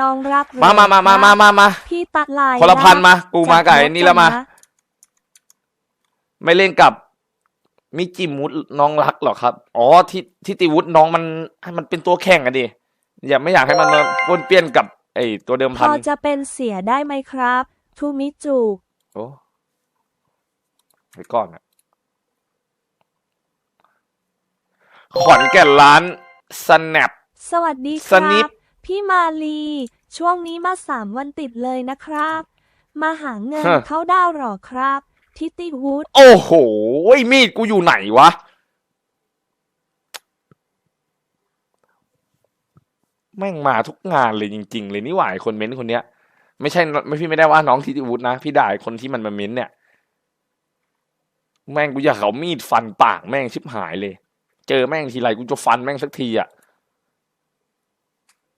น้องรักหรือมามามามามามามาพี่ตัดลายคนละพันมารักูมากับไอ้นี่แล้วมาจัดรถกัะไม่เล่นกับมิจิมุตน้องรักหรอครับ อ๋อที่ที่ติวุฒน้องมันให้มันเป็นตัวแข่งอะดิ อย่าไม่อยากให้มันมาปนเปี้ยนกับ ไอ้ตัวเดิมพพันอจะเป็นเสียได้ไหมครับทูมิจูโอ้ไปก่อนอะขอนแก่นร้านสแนปสวัสดีคสรันิปบ พี่มาลี ช่วงนี้มาสามวันติดเลยนะครับ มาหาเงินเข้าดาวหรอครับ ทิติวูดโอ้โห มีดกูอยู่ไหนวะ แม่งมาทุกงานเลยจริง ๆ เลยนี่หว่าไอ้คนเม้นต์คนเนี้ย ไม่ใช่ไม่พี่ไม่ได้ว่าน้องทิติวุฒินะ พี่ด่าไอ้คนที่มันมาเม้นต์เนี่ย แม่งกูอยากเอามีดฟันปากแม่งชิบหายเลย เจอแม่งทีไรกูจะฟันแม่งสักทีอะ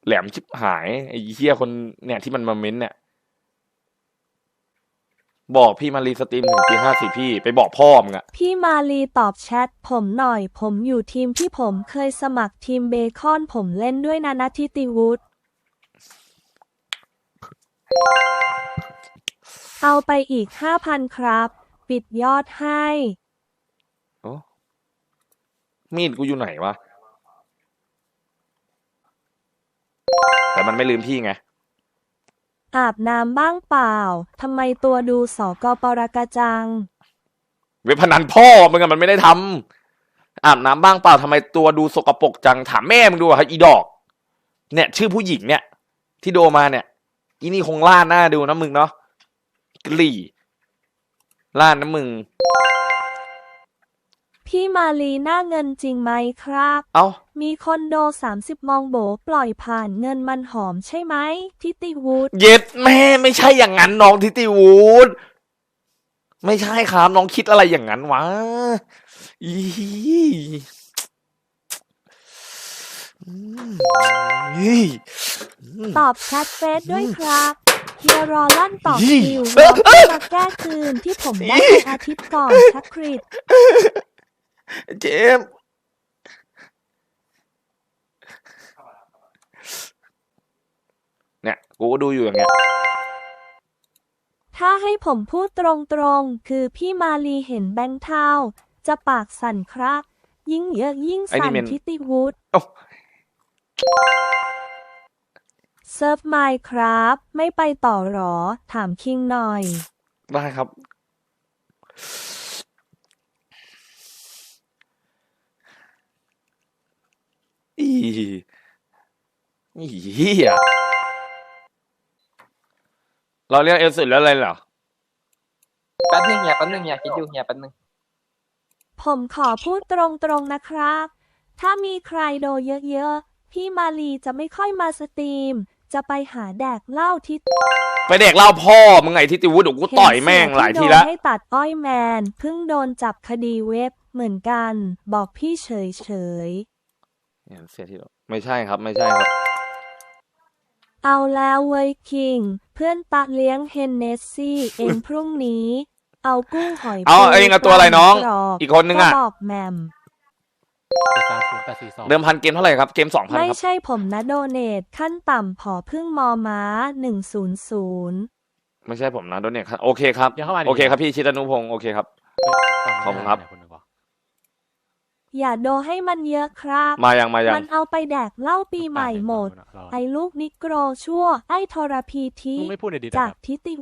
แหลมชิบหายไอ้เหี้ยคนเนี่ยที่มันมาเม้นต์เนี่ย บอกพี่มารีสตรีมถึงตีห้าสิพี่ไปบอกพ่อมึงอะพี่มาลีตอบแชทผมหน่อย ผมอยู่ทีมที่ผมเคยสมัครทีมเบคอนผมเล่นด้วยนะนะทิติวูดเอาไปอีกห้าพันครับ ปิดยอดให้ โอ้มีดกูอยู่ไหนวะ แต่มันไม่ลืมพี่ไง อาบน้ำบ้างเปล่าทำไมตัวดูสอกปรกจัง เว็บพนันพ่อมึงอะมันไม่ได้ทำอาบน้ำบ้างเปล่าทำไมตัวดูสกปรกจังถามแม่มึงดูอะครับอีดอก เนี่ย ชื่อผู้หญิงเนี่ย ที่โดมาเนี่ย อีนี่คงล่าหน้าดูนะมึงเนาะกลี่ล่านะมึง พี่มาลีหน้าเงินจริงไหมครับ เอ้ามีคอนโด 30 มองโบปล่อยผ่านเงินมันหอมใช่ไหมทิติวูดเย็ดแม่ไม่ใช่อย่างนั้นน้องทิติวูดไม่ใช่ครับ น้องคิดอะไรอย่างนั้นวะอีอืมอีอืมตอบแชทเฟซด้วยครับเฮียรอลั่นต่อยี่คิวรอให้มาแก้คืนที่ผมได้ไปอาทิตย์ก่อนชักคริด เจมส์เนี่ย กูก็ดูอยู่อย่างเงี้ย ถ้าให้ผมพูดตรงๆ คือพี่มาลีเห็นแบงค์เทาจะปากสั่นครับ ยิ่งเยอะยิ่งไอ้นี่สั่นมัน ทิติวูดโอ้เซิร์ฟไมค์ครับ ไม่ไปต่อหรอ ถามคิงหน่อย ได้ครับ อีอีเหี้ยเราเรียกเอลสุดแล้วอะไรเหรอ แป๊บนึงอย่าแป๊บนึงอย่าคิดอยู่อย่าแป๊บนึง ผมขอพูดตรงๆนะครับ ถ้ามีใครโดนเยอะๆ พี่มาลีจะไม่ค่อยมาสตรีม จะไปหาแดกเหล้าที่ไปเด็กเล่าพ่อมึงไงทิติวุฒิเดี๋ยวกูต่อยแม่งหลายทีแล้วเห็นเสือที่โดนให้ตัดอ้อยแมน เพิ่งโดนจับคดีเว็บเหมือนกัน บอกพี่เฉยเนี่ย เสียที่เราไม่ใช่ครับ ไม่ใช่ครับๆเอาแล้วเว้ยคิง เพื่อนตาเลี้ยงเฮนเนสซี่ เองพรุ่งนี้ เอากุ้งหอยเอาปูเองเอาตัวอะไรน้องกรบอีกคนนึงอะก็บอกแมมสามศูนย์แปดสี่สองเดิมพันเกมเท่าไหร่ครับ เกมสองพันไม่ครับใช่ผมนะโดเนทขั้นต่ำผอพึ่งมอม้าหนึ่งศูนย์ศูนย์ไม่ใช่ผมนะโดนเนี่ยครับโอเคครับเดี๋ยวเข้ามาดิโอเคครับพี่ชิตานุพงศ์โอเคครับ ขอบคุณครับนหนึ่งวะ อย่าโดให้มันเยอะครับ มายังมายังมันเอาไปแดกเหล้าปีใหม่หมดเราไอ้ลูกนิโกรชั่ว ไอ้ทรพีทีมึงไม่พูดในดีจากครับทิติ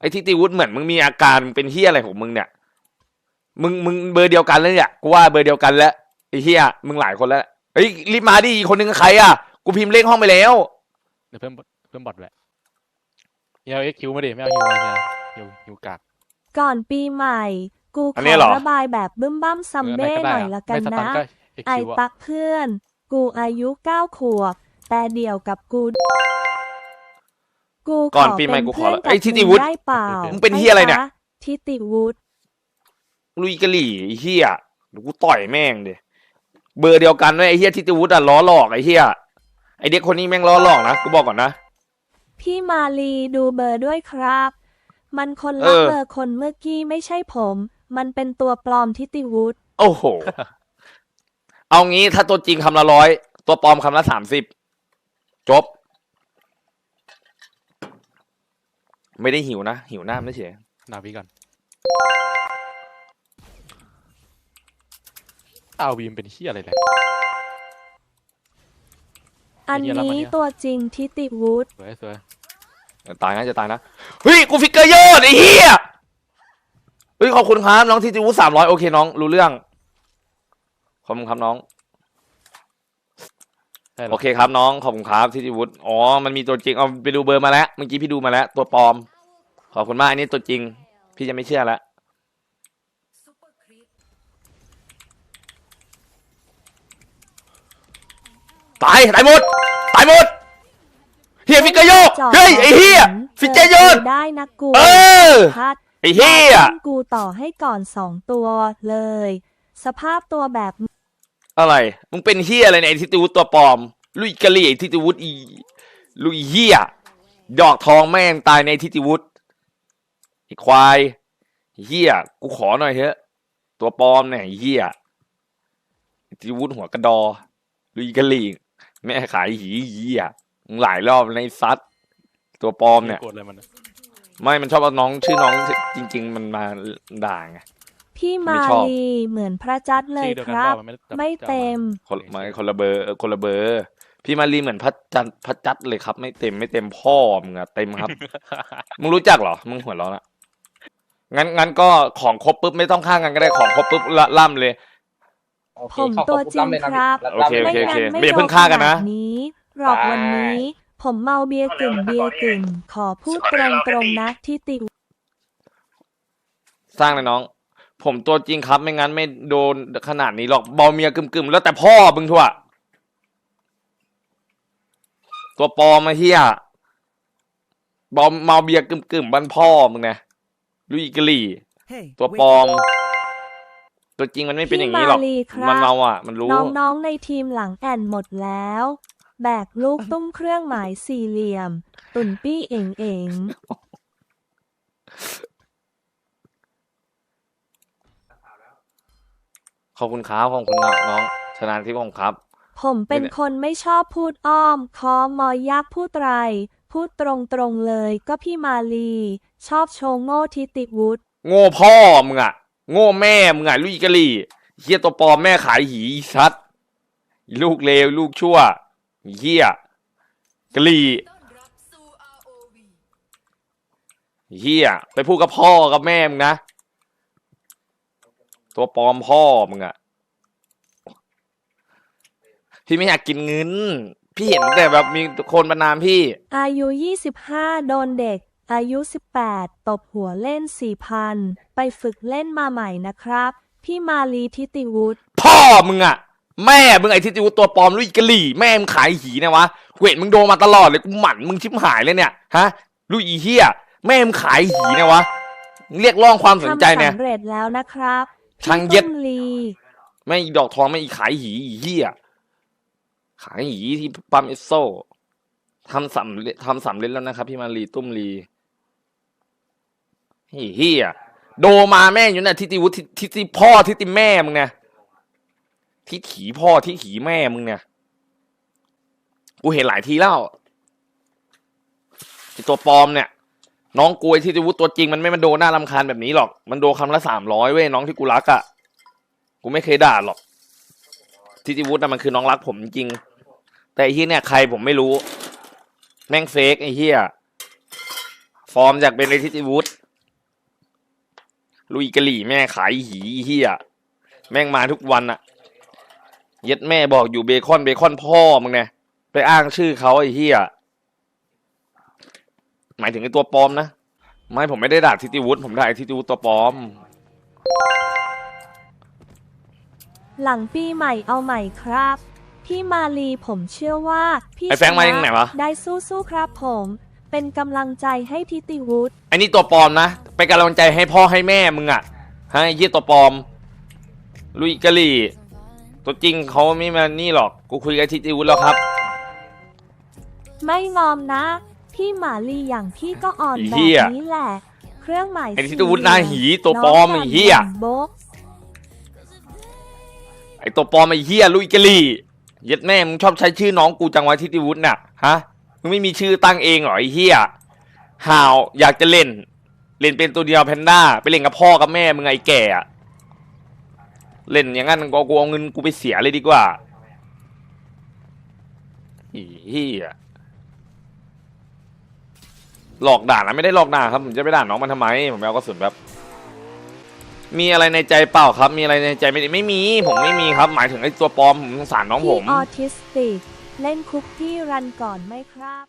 ไอ้ทิติวุฒิเหมือนมึงมีอาการเป็นเฮียอะไรของมึงเนี่ย มึงมึงเบอร์เดียวกันแล้วเนี่ย กูว่าเบอร์เดียวกันแล้วไอ้เฮียมึงหลายคนแล้วเฮ้ยรีบมาดิอีกคนนึงใครอะ กูพิมพ์เลขห้องไปแล้ว เดี๋ยวเพิ่มเพิ่มบอทแหละเฮียเอ็กคิวมาดิไม่เอาฮิวมาเฮียฮิวฮิวกากก่อนปีใหม่ กูอันขนี้อเหรอระบายแบบบึ้มบ้ามซัมเออเบ้ไหนก็หได้น่อยอะละกันไม่สตันะก็เอ็กไอคิวอะตักเพื่อน กูอายุเก้าขวบ แต่เดี่ยวกับกู กูก่อนปีใหม่กูขอเป็นไอ้เพื่นกับทิติวุฒิมึงได้เปล่ามึงเป็นเหี้ยอะไรเนี่ยปทิติวุฒิลุยกะหลี่ไอ้เฮียเดี๋ยวกูต่อยแม่งเดเบอร์เดียวกันด้วยไอ้เฮียทิติวุฒิอะล้อหลอกไอ้เฮียไอเด็กคนนี้แม่งล้อหลอกนะกูบอกก่อนนะพี่มาลีดูเบอร์ด้วยครับ มันคนเอละอเบอร์คนเมื่อกี้ไม่ใช่ผม มันเป็นตัวปลอมทิติวุฒิโอ้โห เอางี้ถ้าตัวจริงคำละร้อยตัวปลอมคำละสามสิบจบ ไม่ได้หิวนะ หิวน้ำไม่เฉยหนาวีก่อนเอาวีมเป็นเฮียอะไรแหละ อันไอ้เหี้ยรับมานี้เนี่ยตัวจริงทิติวุฒิสวยสวยจะตายนะจะตายนะ เฮ้ย กูฟิกเกอร์โยนไอ้เหี้ย เฮ้ยขอบคุณครับน้องทีจิวุสามร้อยโอเคน้อง รู้เรื่อง ขอบคุณครับน้อง ใช่หรโอเคครับน้องขอบคุณครับทีจิวุฒอ๋อมันมีตัวจริงเอาไปดูเบอร์มาแล้วเมื่อกี้พี่ดูมาแล้ว ตัวปลอม ขอบคุณมากอันนี้ตัวจริง พี่จะไม่เชื่อแล้วตายตายหมดตายหมดเฮียฟิกเกอร์โยกจอดเฮ้ยไอ้เฮียผมฟิกเกอร์โยนจอได้นะกูเออพัด ไอ้เฮียต้นกูต่อให้ก่อนสองตัวเลย สภาพตัวแบบอะไร มึงเป็นเฮียอะไรเนี่ยไอ้ทิติวุฒตัวปลอม ลุยกะลี่ไอ้ทิติวุฒอีลุยเฮียดอกทองแม่งตายในทิติวุฒไอ้ควายเฮียกูขอหน่อยเถอะ ตัวปลอมเนี่ยไอ้เฮียไอ้ทิติวุฒหัวกระดอ ลุยกะลี่แม่ขายหีเฮียมึงหลายรอบในซัดตัวปลอมเนี่ยโกรธอะไรมันอะ ไม่มันชอบเอาน้องชื่อน้องจริง ๆ มันมาด่าไง พี่ไม่มาชอบ ลีเหมือนพระจัดเลยชื่อเดียวคกันรับว่ามันไม่ได้ไม่เต็ม คนไม่คนละเบอร์เออคนละเบอร์ พี่มารีเหมือนพัดจันพัดจัดเลยครับ ไม่เต็มไม่เต็มพ่อมึงอะเต็มครับ มึงรู้จักเหรอ มึงหัวเราะละงั้นงั้นก็ของครบปุ๊บไม่ต้องข้างกันก็ได้ของครบปุ๊บละล่ำเลยโอเคผมขอตัวขอจริงเลยนะครับรับโอเครับ โอเคไม่งั้นไม่อย่าเพิ่งโดฆ่ากันนะขดนี้หรอกวันนี้ ผมเมาเบียร์กึ่งเบียร์กึ่งขอพูดตรงๆนะทิติสร้างเลยน้อง ผมตัวจริงครับไม่งั้นไม่โดนขนาดนี้หรอกเบาเมียกึ่มๆแล้วแต่พ่อมึงทั่วตัวปลอมมาเฮียเบาเมาเบียร์กึ่มๆบ้านพ่อมึงนะลุยกะลี่ ตัวปลอม ตัวจริงมันไม่เป็นอย่างนี้หรอกพี่มาลีครับมันเราอะ มันรู้ น้องๆในทีมหลังแอนหมดแล้ว แบกลูกตุ้มเครื่องหมายสี่เหลี่ยม ตุ่นปี้เอ๋งเอ๋งขอบคุณครับขอบคุณน้องน้องชนานที่ผมครับ ผมเป็นคนไม่ชอบพูดอ้อมคอมอยักพูดไรพูดตรงๆเลยก็พี่มาลี ชอบโชว์โง่ทิติวุฒโง่พ่อมึงอะโง่แม่มึงอะลุยกะลี่เฮียตัวปลอมแม่ขายหีอีชัด ลูกเลวลูกชั่ว เฮียกะลี่เฮียไปพูดกับพ่อกับแม่มึงนะ ตัวปลอมพ่อมึงอะพี่ไม่อยากกินเงิน พี่เห็นแต่แบบมีคนประนามพี่ อายุ 25 โดนเด็ก อายุ 18 ตบหัวเล่น 4,000 ไปฝึกเล่นมาใหม่นะครับ พี่มาลีทิติวุฒพ่อมึงอะ แม่มึงไอ้ที่ติวตัวปลอมลุยกะหลี่แม่มึงขายหีนะวะกูเห็นมึงโดนมาตลอดเลยกูหมั่นมึงชิบหายเลยเนี่ยฮะลุยอีเฮียแม่มึงขายหีนะวะเรียกร้องความสนใจทำเนี่ยสำเร็จแล้วนะครับทางเย็ดพี่ตุ้มลีไม่อีดอกทองไม่อีขายหีอีเฮียขายหีที่ปั๊มเอสโซทำสำเร็จทำสำเร็จแล้วนะครับ พี่มารีตุ้มรีเฮียเฮียโดมาแม่งอยู่น่ะทิติวุฒิทิติพ่อทิติแม่มึงเนี่ย ทิถีพ่อทิถีแม่มึงเนี่ยกูเห็นหลายทีแล้วตัวปลอมเนี่ย น้องกูไอทิติวุฒิตัวจริงมันไม่มาโดนหน้ารำคาญแบบนี้หรอก มันโดนคำละสามร้อยเว้ยน้องที่กูรักอะ่ะกูไม่เคยด่าหรอกทิติวุฒิน่ะมันคือน้องรักผมจริง แต่ไอ้เฮียเนี่ยใครผมไม่รู้ แม่งเฟกไอ้เฮียฟอร์มจากเป็นไอ้ทิติวุฒิลุยกะหลี่แม่ขายหีไอ้เฮียแม่งมาทุกวันอะ เย็ดแม่บอกอยู่เบคอนเบคอนพ่อมึงเนี่ยไปอ้างชื่อเขาไอ้เฮียหมายถึงไอ้ตัวปลอมนะ ไม่ผมไม่ได้ด่าทิติวุฒิผมด่าไอ้ทิติวุฒิตัวปลอม หลังปีใหม่เอาใหม่ครับ พี่มาลีผมเชื่อว่า พี่ไอ้แฟรงค์มาจากไหนวะ ได้สู้ๆครับผม เป็นกำลังใจให้ทิติวุฒไอ้นี่ตัวปลอมนะไปนกำลังใจให้พ่อให้แม่มึงอะฮะไอ้เยี่ยตัวปลอมลุยกะลี่ ตัวจริงเขาไม่มานี่หรอก กูคุยกับทิติวุฒิแล้วครับ ไม่งอมนะ พี่หมาลีอย่างพี่ก็อ่อนไอ้แบเหี้ยบนี้แหละ เครื่องหมายไอ้ทิติวุฒิหน้าหีตัวปลอมไอ้เหี้ยโบ๊ะไอ้ตัวปลอมไอ้เหี้ยลุยกะลี่เย็ดแม่มึงชอบใช้ชื่อน้องกูจังไว้ทิติวุฒิน่ะฮะมึงไม่มีชื่อตั้งเองเหรอไอ้เหี้ยห่าวอยากจะเล่น เล่นเป็นตัวเดียวแพนด้าไปเล่นกับพ่อกับแม่มึงไอ้แก่อะ เล่นอย่างนั้นก็กูเอาเงินกูไปเสียเลยดีกว่าอีเหี้ยหลอกด่านะไม่ได้หลอกด่าครับผมจะไปด่าน้องมันทำไมผมเอากระสุนแบบ มีอะไรในใจเปล่าครับ มีอะไรในใจไม่ไม่มี ผมไม่มีครับ หมายถึงไอ้ตัวปลอมผมสงสารน้องผพี่มออทิสติก เล่นคุกกี้รันก่อนไหมครับ